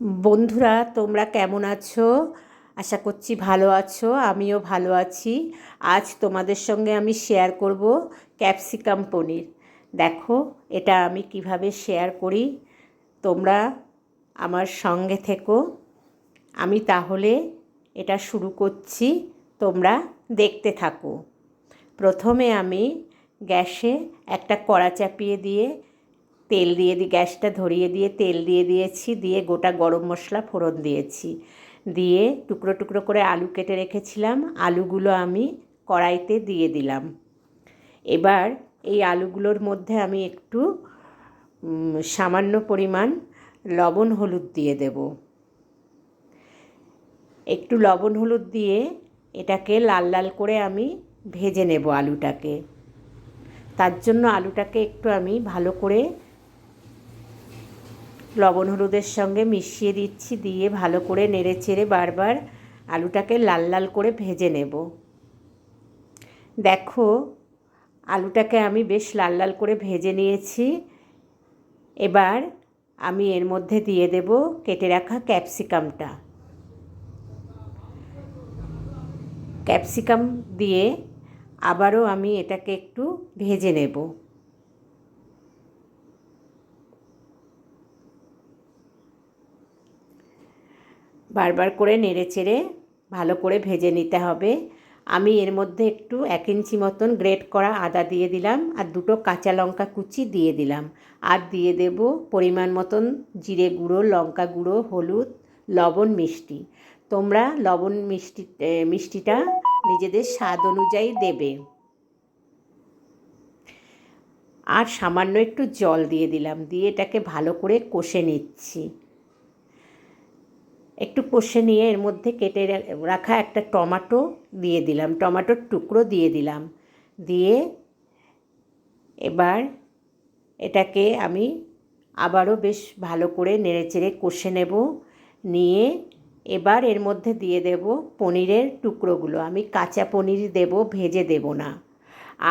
বন্ধুরা, তোমরা কেমন আছো? আশা করছি ভালো আছো, আমিও ভালো আছি। আজ তোমাদের সঙ্গে আমি শেয়ার করব ক্যাপসিকাম পনির। দেখো, এটা আমি কীভাবে শেয়ার করি। তোমরা আমার সঙ্গে থেকো। আমি তাহলে এটা শুরু করছি। তোমরা দেখতে থাকো। প্রথমে আমি গ্যাসে একটা কড়া চাপিয়ে দিয়ে তেল দিয়ে দিই গ্যাসটা ধরিয়ে দিয়ে তেল দিয়ে দিয়েছি, দিয়ে গোটা গরম মশলা ফোড়ন দিয়েছি। দিয়ে টুকরো টুকরো করে আলু কেটে রেখেছিলাম, আলুগুলো আমি কড়াইতে দিয়ে দিলাম। এবার এই আলুগুলোর মধ্যে আমি একটু সামান্য পরিমাণ লবণ হলুদ দিয়ে দেব। একটু লবণ হলুদ দিয়ে এটাকে লাল লাল করে আমি ভেজে নেব আলুটাকে। তার জন্য আলুটাকে একটু আমি ভালো করে লবণ হলুদের সঙ্গে মিশিয়ে দিচ্ছি, দিয়ে ভালো করে নেড়ে চেড়ে বারবার আলুটাকে লাল লাল করে ভেজে নেব। দেখো, আলুটাকে আমি বেশ লাল লাল করে ভেজে নিয়েছি। এবার আমি এর মধ্যে দিয়ে দেব কেটে রাখা ক্যাপসিকামটা। ক্যাপসিকাম দিয়ে আবারও আমি এটাকে একটু ভেজে নেব। বারবার করে নেড়ে চেড়ে ভালো করে ভেজে নিতে হবে। আমি এর মধ্যে একটু এক ইঞ্চি মতন গ্রেট করা আদা দিয়ে দিলাম আর দুটো কাঁচা লঙ্কা কুচি দিয়ে দিলাম। আর দিয়ে দেব পরিমাণ মতন জিরে গুঁড়ো, লঙ্কা গুঁড়ো, হলুদ, লবণ, মিষ্টি। তোমরা লবণ, মিষ্টি মিষ্টিটা নিজেদের স্বাদ অনুযায়ী দেবে। আর সামান্য একটু জল দিয়ে দিলাম, দিয়ে এটাকে ভালো করে কষে নিচ্ছি। একটু কষে নিয়ে এর মধ্যে কেটে রাখা একটা টমাটো দিয়ে দিলাম, টমাটোর টুকরো দিয়ে দিলাম। দিয়ে এবার এটাকে আমি আবারও বেশ ভালো করে নেড়েচেড়ে কষে নেব। নিয়ে এবার এর মধ্যে দিয়ে দেব পনিরের টুকরোগুলো। আমি কাঁচা পনির দেব, ভেজে দেব না।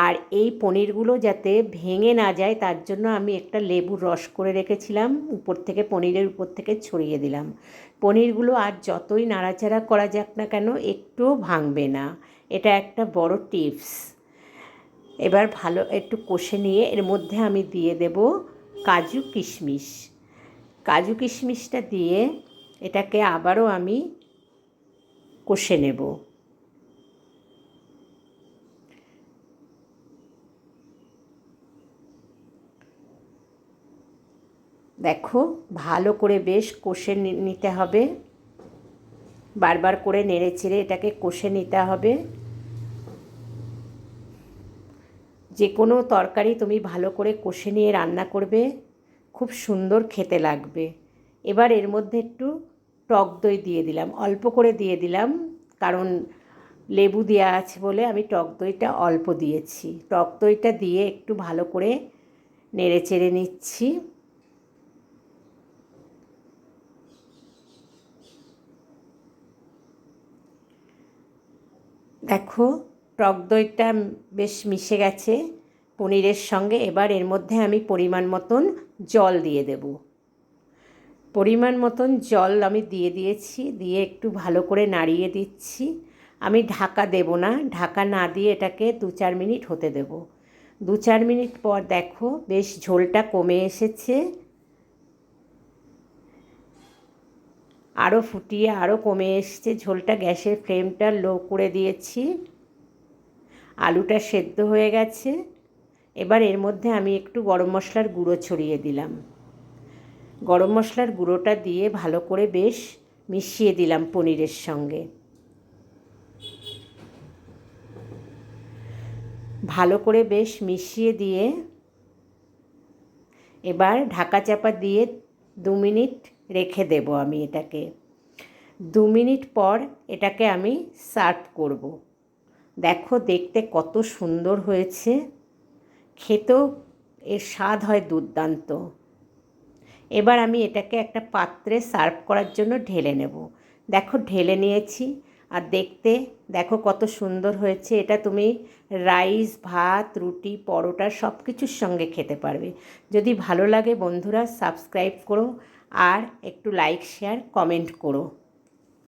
আর এই পনিরগুলো যাতে ভেঙে না যায়, তার জন্য আমি একটা লেবুর রস করে রেখেছিলাম, উপর থেকে পনিরের উপর থেকে ছড়িয়ে দিলাম। পনিরগুলো আর যতই নাড়াচাড়া করা যাক না কেন, একটুও ভাঙবে না। এটা একটা বড় টিপস। এবার ভালো একটু কষে নিয়ে এর মধ্যে আমি দিয়ে দেব কাজু কিশমিশ। কাজু কিশমিশটা দিয়ে এটাকে আবারও আমি কষে নেব। দেখো, ভালো করে বেশ কষে নিতে হবে। বারবার করে নেড়ে চেড়ে এটাকে কষে নিতে হবে। যে কোনো তরকারি তুমি ভালো করে কষে নিয়ে রান্না করবে, খুব সুন্দর খেতে লাগবে। এবার এর মধ্যে একটু টক দই দিয়ে দিলাম। অল্প করে দিয়ে দিলাম, কারণ লেবু দেওয়া আছে বলে আমি টক দইটা অল্প দিয়েছি। টক দইটা দিয়ে একটু ভালো করে নেড়ে চেড়ে নিচ্ছি। দেখো, টক দইটা বেশ মিশে গেছে। পনিরের সঙ্গে এবার এর মধ্যে আমি পরিমাণ মতন জল দিয়ে দেব। পরিমাণ মতন জল আমি দিয়ে দিয়েছি, দিয়ে একটু ভালো করে নাড়িয়ে দিচ্ছি। আমি ঢাকা দেব না, ঢাকা না দিয়ে এটাকে দু চার মিনিট হতে দেব। দু চার মিনিট পর দেখো, বেশ ঝোলটা কমে এসেছে। আরও ফুটিয়ে আরও কমে এসছে। ঝোলটা গ্যাসের ফ্লেমটা লো করে দিয়েছি। আলুটা সেদ্ধ হয়ে গেছে। এবার এর মধ্যে আমি একটু গরম মশলার গুঁড়ো ছড়িয়ে দিলাম। গরম মশলার গুঁড়োটা দিয়ে ভালো করে বেশ মিশিয়ে দিলাম পনিরের সঙ্গে। ভালো করে বেশ মিশিয়ে দিয়ে এবার ঢাকা চাপা দিয়ে দু মিনিট রেখে দেব আমি এটাকে। দু মিনিট পর এটাকে আমি সার্ভ করব। দেখো দেখতে কত সুন্দর হয়েছে। খেতেও এর স্বাদ হয় দুর্দান্ত। এবার আমি এটাকে একটা পাত্রে সার্ভ করার জন্য ঢেলে নেব। দেখো ঢেলে নিয়েছি আর দেখতে দেখো কত সুন্দর হয়েছে। এটা তুমি রাইস, ভাত, রুটি, পরোটা সব কিছুর সঙ্গে খেতে পারবে। যদি ভালো লাগে বন্ধুরা সাবস্ক্রাইব করো। আর একটু লাইক শেয়ার কমেন্ট করো।